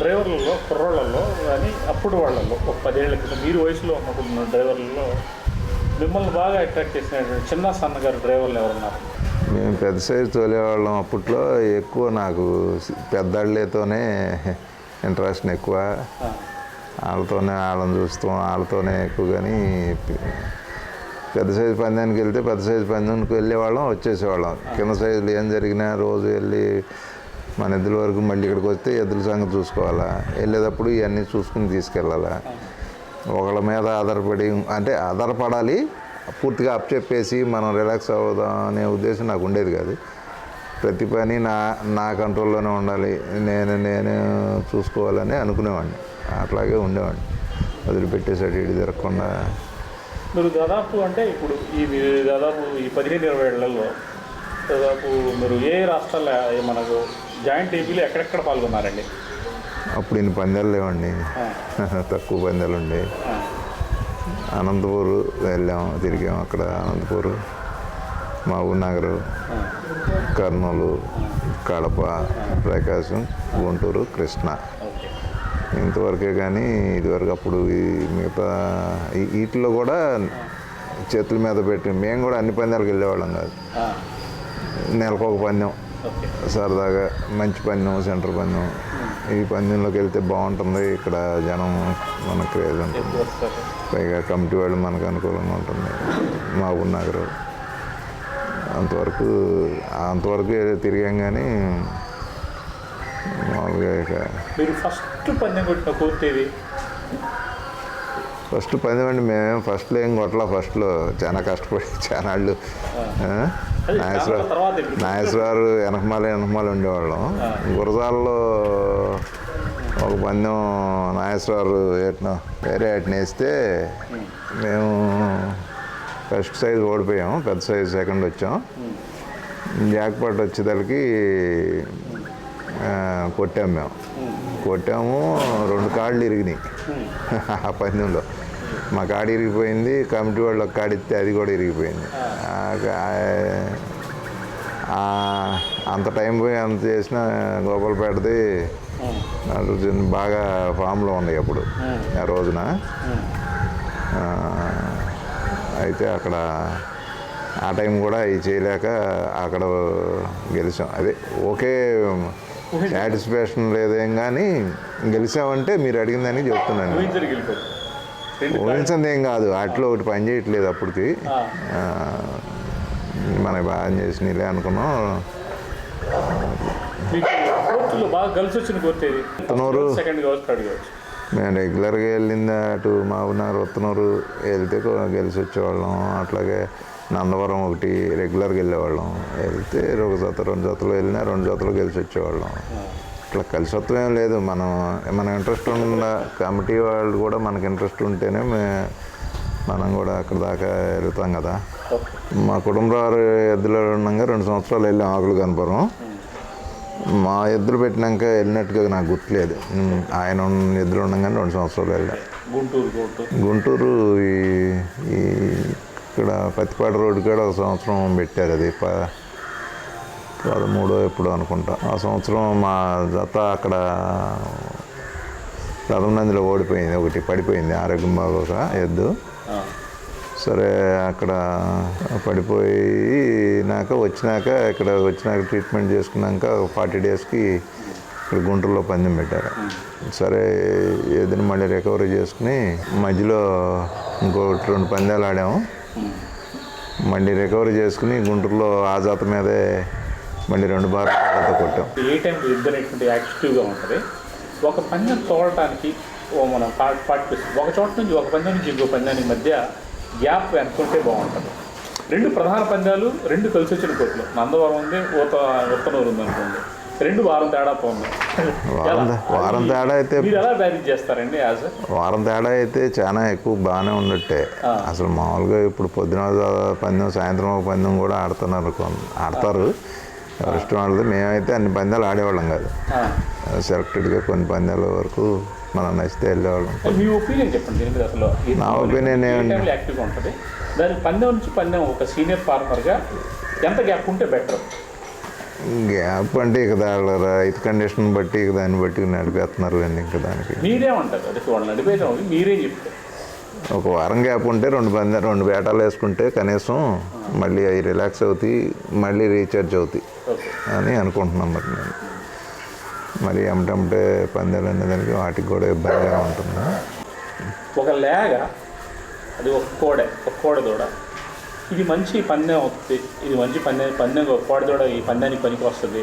డ్రైవర్లలో కుర్రోళ్ళలో కానీ అప్పుడు వాళ్ళలో ఒక పదేళ్ళ క్రితం మీరు వయసులో ఉన్నప్పుడు ఉన్న డ్రైవర్లలో మిమ్మల్ని బాగా అట్రాక్ట్ చేసినటువంటి చిన్న సన్నగారు డ్రైవర్లు ఎవరున్నారు? మేము పెద్ద సైజు తోలేవాళ్ళం అప్పట్లో. ఎక్కువ నాకు పెద్దళ్ళతోనే ఇంట్రెస్ట్ ఎక్కువ. వాళ్ళతోనే వాళ్ళని చూస్తాం వాళ్ళతోనే ఎక్కువ కానీ పెద్ద సైజు పందానికి వెళ్తే పెద్ద సైజు పందానికి వెళ్ళేవాళ్ళం వచ్చేసేవాళ్ళం. కింద సైజులు ఏం జరిగినా రోజు వెళ్ళి మన ఎద్దుల వరకు మళ్ళీ ఇక్కడికి వస్తే ఎద్దుల సంగతి చూసుకోవాలా? వెళ్ళేటప్పుడు ఇవన్నీ చూసుకుని తీసుకెళ్ళాలా? ఒకళ్ళ మీద ఆధారపడి అంటే ఆధారపడాలి పూర్తిగా అప్ చెప్పేసి మనం రిలాక్స్ అవుదాం అనే ఉద్దేశం నాకు ఉండేది కాదు. ప్రతి పని నా నా కంట్రోల్లోనే ఉండాలి. నేను నేను చూసుకోవాలని అనుకునేవాడిని. అట్లాగే ఉండేవాడిని. వదిలిపెట్టేసాడు ఇటు తిరగకుండా. మీరు దాదాపు అంటే ఇప్పుడు ఈ దాదాపు ఈ పదిహేను ఇరవై ఏళ్ళలో దాదాపు మీరు ఏ రాష్ట్రాల మనకు జాయింట్ ఏపీలో ఎక్కడెక్కడ పాల్గొన్నారండి? అప్పుడు ఇన్ని పందాలు లేవండి. తక్కువ పందాలు ఉండే. అనంతపూర్ వెళ్ళాం తిరిగాం అక్కడ అనంతపూర్. మహబూబ్ నగర్ కర్నూలు కడప ప్రకాశం గుంటూరు కృష్ణ. ఇంతవరకే కానీ ఇదివరకు అప్పుడు ఈ మిగతా వీటిలో కూడా చేతుల మీద పెట్టి మేము కూడా అన్ని పందాలకు వెళ్ళేవాళ్ళం కాదు. నెలకు ఒక పందెం. సరదాగా మంచి పందెం సెంటర్ పందెం. ఈ పందెంలోకి వెళ్తే బాగుంటుంది. ఇక్కడ జనం మనకు క్రేజ్ ఉంటుంది. పైగా కమిటీ వాళ్ళు మనకు అనుకూలంగా ఉంటుంది. మహబూబ్ నగర్. అంతవరకు అంతవరకు తిరిగాం కానీ మామూలుగా ఇక మీరు ఫస్ట్ పందెం కొట్టిన కోర్టు ఫస్ట్ పందెం అండి మేమేం ఫస్ట్లో ఏం కొట్టలా ఫస్ట్లో చాలా కష్టపడి చాలా వాళ్ళు అది నాగేశ్వర చాలా తర్వాత ఇప్పుడు. నాగేశ్వరరావు వెనకమాల వెనకమాల ఉండేవాళ్ళం. గురజాలలో ఒక పందెం నాగేశ్వరరావు ఏటనో వేరే ఏటన వేస్తే మేము ఫస్ట్ సైజ్ ఓడిపోయాం పెద్ద సైజ్ సెకండ్ వచ్చాం. జాక్పాట్ వచ్చేసరికి కొట్టాము మేము. కొట్టాము రెండు కాళ్ళు ఇరిగినాయి. ఆ పందెంలో. మా కాడి ఇరిగిపోయింది కమిటీ వాళ్ళు ఒక కాడిస్తే అది కూడా ఇరిగిపోయింది. అంత టైం పోయి అంత చేసిన గోపాలపేటది బాగా ఫామ్లో ఉన్నాయి అప్పుడు ఆ రోజున. అయితే అక్కడ ఆ టైం కూడా ఇది చేయలేక అక్కడ గెలిచాం. అదే ఓకే సాటిస్ఫాక్షన్ లేదేం కానీ గెలిచామంటే మీరు అడిగిన దానికి చెప్తున్నాను. ఊహించింది ఏం కాదు. వాటిలో ఒకటి పని చేయట్లేదు అప్పటికి. మనకి బాగా చేసినలే అనుకున్నాం. మేము రెగ్యులర్గా వెళ్ళింది అటు మావునారు ఉత్తనూరు. వెళ్తే గెలిచి వచ్చేవాళ్ళం. అట్లాగే నందవరం ఒకటి రెగ్యులర్గా వెళ్ళేవాళ్ళం. వెళ్తే ఒక జత రెండు జతలు వెళ్ళినా రెండు జతలు గెలిచి వచ్చేవాళ్ళం. ఇట్లా కలిసి వస్తాం ఏం లేదు. మనం మన ఇంట్రెస్ట్ ఉన్న కమిటీ వాళ్ళు కూడా మనకి ఇంట్రెస్ట్ ఉంటేనే మే మనం కూడా అక్కడ దాకా వెళ్తాం కదా. మా కుటుంబారు ఎద్దులు ఉండగా రెండు సంవత్సరాలు వెళ్ళాం ఆకులు కనపురం. మా ఎద్దులు పెట్టినాక వెళ్ళినట్టుగా నాకు గుర్తులేదు. ఆయన ఎద్దులు ఉండగానే రెండు సంవత్సరాలు వెళ్ళాం. గుంటూరు గుంటూరు ఈ పత్తిపాట రోడ్డు కాడ ఒక సంవత్సరం పెట్టారు అది. ప పదమూడో ఎప్పుడో అనుకుంటా. ఆ సంవత్సరం మా జత అక్కడ రథంనందిలో ఓడిపోయింది. ఒకటి పడిపోయింది. ఆరోగ్యం బాగోక ఎద్దు. సరే అక్కడ పడిపోయినాక వచ్చినాక ఇక్కడ వచ్చినాక ట్రీట్మెంట్ చేసుకున్నాక ఫార్టీ డేస్కి ఇక్కడ గుంటూరులో పందెం పెట్టారు. సరే ఏదైనా మళ్ళీ రికవరీ చేసుకుని మధ్యలో ఇంకో రెండు పందాలు ఆడాము. మళ్ళీ రికవరీ చేసుకుని గుంటూరులో ఆ జాత మీదే మళ్ళీ రెండు బార్లతో కొట్టాం. ఏ టైంలో ఇద్దరు యాక్టివ్గా ఉంటుంది. ఒక పందెం తోడటానికి ఓ మనం పార్ట్ పార్టిసిపేట్ ఒక చోట నుంచి ఒక పందెం నుంచి ఇంకో పందానికి మధ్య గ్యాప్ అనుకుంటే బాగుంటుంది. రెండు ప్రధాన పందాలు రెండు కలిసి వచ్చిన కోట్లు నందవరం ఉంది ఊత ఉత్తనూరు ఉంది అనుకోండి. రెండు వారం తేడా వారం తేడా అయితే మీరు ఎలా బ్యారేజ్ చేస్తారండి వారం తేడా అయితే చాలా ఎక్కువ బాగానే ఉన్నట్టే. అసలు మామూలుగా ఇప్పుడు పొద్దున పందెం సాయంత్రం ఒక పందెం కూడా ఆడుతున్నారు ఆడతారు. ఎవరి ఇష్టం వాళ్ళది. మేమైతే అన్ని పందాలు ఆడేవాళ్ళం కాదు. సెలెక్టెడ్గా కొన్ని పందాల వరకు మనం నచ్చితే వెళ్ళేవాళ్ళం. మీ ఒపీనియన్ చెప్పండి అసలు. నా opinion ఏ ఏమండి? టైంలో యాక్టివ్గా ఉంటుంది? దాని పందెం నుంచి పందెం ఒక సీనియర్ ఫార్మర్గా ఎంత గ్యాప్ ఉంటే బెటర్ గ్యాప్ అంటే ఇక వాళ్ళ రైతు కండిషన్ బట్టి ఇక దాన్ని బట్టి నడిపేస్తున్నారు అండి ఇంకా దానికి. మీరేమంటారు? అంటే వాళ్ళు నడిపేయడం మీరేం చెప్తారు? ఒక వారం గ్యాప్ ఉంటే రెండు పంద రెండు వేటాలు వేసుకుంటే కనీసం మళ్ళీ అవి రిలాక్స్ అవుతాయి మళ్ళీ రీఛార్జ్ అవుతాయి అని అనుకుంటున్నాం మరి నేను మరి ఏమిటంటే పందాలు అనేదానికి వాటికి కూడా ఇబ్బందిగా ఉంటుంది. ఒక లేగ అది ఒక కోడె ఒక కోడె దూడ. ఇది మంచి పందెం అవుతుంది. ఇది మంచి పందెం పందెం ఒక కోడె దూడ ఈ పందానికి పనికి వస్తుంది.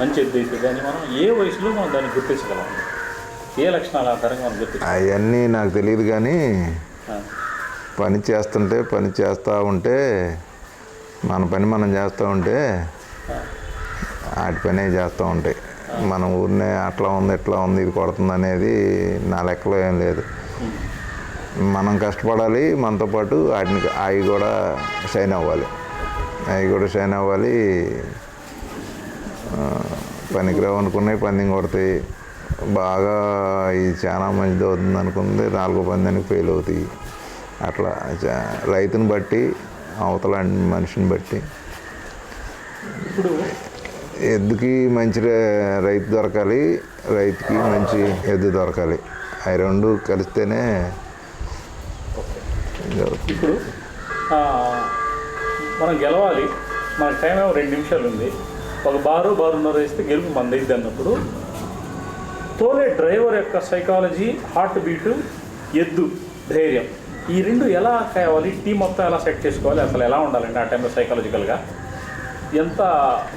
మంచి ఎద్దు అవుతుంది అని మనం ఏ వయసులో మనం దాన్ని గుర్తించగలం? ఏ లక్షణాల ఆధారంగా మనం గుర్తించగలం? అవన్నీ నాకు తెలియదు కానీ పని చేస్తుంటే పని చేస్తూ ఉంటే మన పని మనం చేస్తూ ఉంటే వాటి పనే చేస్తూ ఉంటాయి మన ఊరినే అట్లా ఉంది ఇట్లా ఉంది ఇది కొడుతుంది అనేది నా లెక్కలో ఏం లేదు. మనం కష్టపడాలి మనతో పాటు వాటిని అవి కూడా షైన్ అవ్వాలి. అవి కూడా షైన్ అవ్వాలి. పనికిరావు అనుకున్నాయి పందెం కొడతాయి. బాగా ఇది చాలా మంచిది అవుతుంది అనుకుంది నాలుగో పందానికి ఫెయిల్ అవుతాయి. అట్లా రైతుని బట్టి అవతల మనిషిని బట్టి. ఇప్పుడు ఎద్దుకి మంచి రైతు దొరకాలి రైతుకి మంచి ఎద్దు దొరకాలి. అవి రెండు కలిస్తేనే ఇప్పుడు మనం గెలవాలి. మన టైం ఏమో రెండు నిమిషాలు ఉంది. ఒక బారు బారున్నర వేస్తే గెలుపు మందైద్ది అన్నప్పుడు తోలే డ్రైవర్ యొక్క సైకాలజీ హార్ట్ బీటు ఎద్దు ధైర్యం ఈ రెండు ఎలా కావాలి? టీం మొత్తం ఎలా సెట్ చేసుకోవాలి? అసలు ఎలా ఉండాలండి ఆ టైంలో సైకాలజికల్గా ఎంత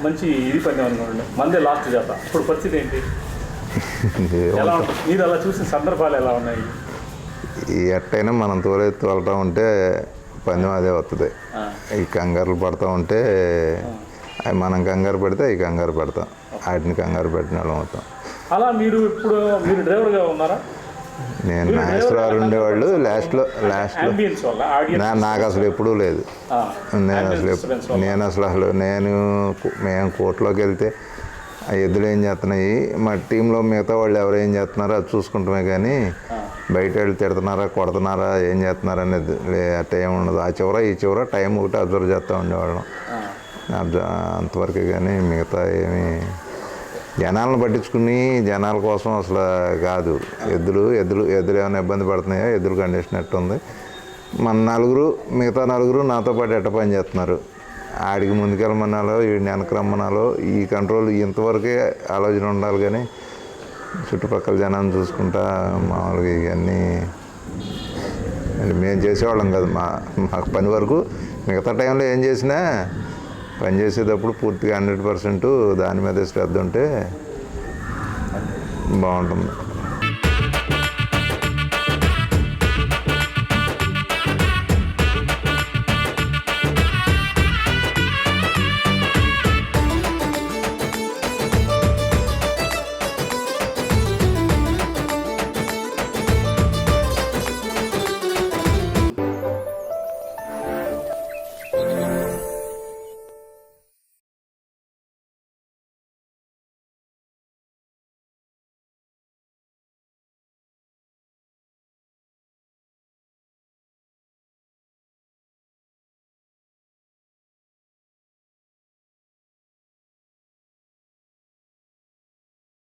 మంచి ఇది పని అనుకోండి మందే లాస్ట్ చేత ఇప్పుడు పరిస్థితి ఏంటి? ఎలా ఉంటుంది మీరు అలా చూసిన సందర్భాలు ఎలా ఉన్నాయి? ఎట్టయినా మనం తోలే తోలటం ఉంటే పందెం అదే వస్తుంది ఈ కంగారులు పడతా ఉంటే అవి మనం కంగారు పెడితే అవి కంగారు పెడతాం. వాటిని కంగారు పెట్టిన వాళ్ళం అవుతాం. అలా మీరు ఇప్పుడు మీరు డ్రైవర్గా ఉన్నారా? నేను నాగేశ్వరరావు ఉండేవాళ్ళు లాస్ట్లో లాస్ట్లో నా నాకు అసలు ఎప్పుడూ లేదు. నేను అసలు. నేను అసలు అసలు నేను మేము కోర్టులోకి వెళ్తే ఆ ఎద్దులు ఏం చేస్తున్నాయి? మా టీంలో మిగతా వాళ్ళు ఎవరు ఏం చేస్తున్నారో అది చూసుకుంటామే కానీ బయట వాళ్ళు తిడుతున్నారా కొడుతున్నారా ఏం చేస్తున్నారు అనేది అట్ట ఏమి ఉండదు. ఆ చివర ఈ చివర టైం ఒకటి అబ్జర్వ్ చేస్తూ ఉండేవాళ్ళం. అంతవరకే కానీ మిగతా ఏమి జనాలను పట్టించుకుని జనాల కోసం అసలు కాదు. ఎద్దులు ఎద్దులు ఎద్దులు ఏమైనా ఇబ్బంది పడుతున్నాయో? ఎద్దుల కండిషన్ ఎట్టుంది? మన నలుగురు మిగతా నలుగురు నాతో పాటు ఎట్ట పని చేస్తున్నారు? ఆడికి ముందుకెళ్ళమనాలో వీడిని వెనక రమ్మనాలో ఈ కంట్రోల్ ఇంతవరకే ఆలోచన ఉండాలి కానీ చుట్టుపక్కల జనాన్ని చూసుకుంటా మామూలుగా ఇవన్నీ మేము చేసేవాళ్ళం కదా. మా మాకు పని వరకు మిగతా టైంలో ఏం చేసినా పని చేసేటప్పుడు పూర్తిగా హండ్రెడ్ పర్సెంట్ దాని మీద శ్రద్ధ ఉంటే బాగుంటుంది.